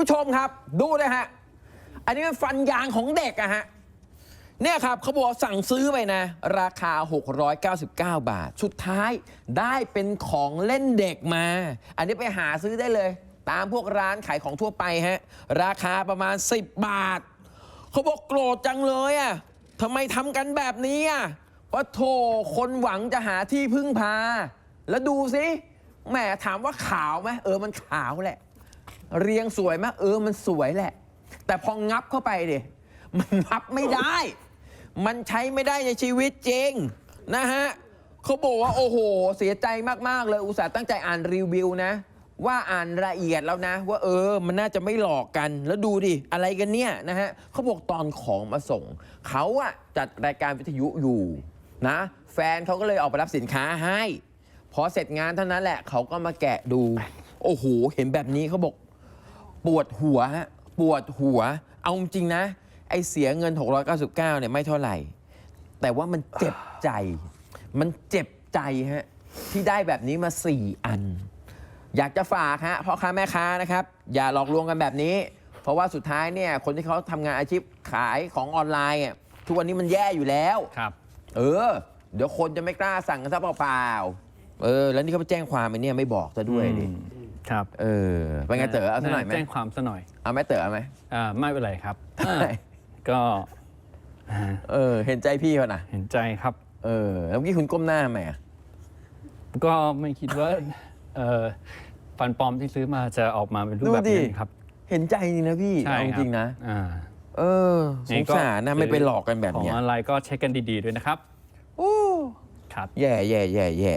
ผู้ชมครับดูนะฮะ อันนี้เป็นฟันยางของเด็กอะฮะเนี่ยครับเขาบอกสั่งซื้อไปนะ ราคา 699 บาท สุดท้ายได้เป็นของเล่นเด็กมา อันนี้ไปหาซื้อได้เลย ตามพวกร้านขายของทั่วไปฮะ ราคาประมาณ 10 บาท เขาบอกโกรธจังเลยอะทำไมทำกันแบบนี้อะว่าโถคนหวังจะหาที่พึ่งพา แล้วดูสิแหมถามว่าขาวไหมเออมันขาวแหละ เรียงสวยไหมเออมันสวยแหละ แต่พองับเข้าไปดิมันงับไม่ได้ มันใช้ไม่ได้ในชีวิตจริงนะฮะเขาบอกว่าโอ้โห เสียใจมาก ๆ เลยอุตส่าห์ตั้งใจอ่านรีวิวนะ ว่าอ่านละเอียดแล้วนะ ว่าเออ มันน่าจะไม่หลอกกันแล้วดูดิ อะไรกันเนี่ยนะฮะเขาบอกตอนของมาส่ง เขาอะจัดรายการวิทยุอยู่นะ แฟนเขาก็เลยออกไปรับสินค้าให้ พอเสร็จงานเท่านั้นแหละเขาก็มาแกะดู โอ้โห เห็นแบบนี้เขาบอก ปวดหัวฮะปวดหัว เอาจริงนะ ไอเสียเงิน 699เนี่ยไม่เท่าไหร่ แต่ว่ามันเจ็บใจ มันเจ็บใจฮะที่ได้แบบนี้มา 4 อัน อยากจะฝากฮะพ่อค้าแม่ค้านะครับ อย่าหลอกลวงกันแบบนี้ เพราะว่าสุดท้ายเนี่ยคนที่เขาทำงานอาชีพขายของออนไลน์อะทุกวันนี้มันแย่อยู่แล้ว ครับ เออ เดี๋ยวคนจะไม่กล้าสั่งกันซะเปล่าๆเออ แล้วนี่เขาไปแจ้งความไอ้เนี่ยไม่บอกซะด้วยดิ อืม ครับเออเป็นไงเต๋อเอาซะหน่อยไหมแจ้งความซะหน่อยเอาไหมเต๋อเอาไหมอ่าไม่เป็นไรครับได้ก็อ่าเออ เห็นใจพี่เขานะเห็นใจครับ เออแล้วเมื่อกี้คุณก้มหน้าทำไมอะก็ไม่คิดว่าเอ่อฟันปลอมที่ซื้อมาจะออกมาเป็นรูปดูแบบดินี้ครับ เห็นใจจริงนะพี่ใช่เอาครับจริงนะอ่าเออสงสารนะไม่ไปหลอกกันแบบของเนี้ยออนไลน์ก็เช็คกันดี ๆ ด้วยนะครับโอ้ครับ แย่แย่แย่แย่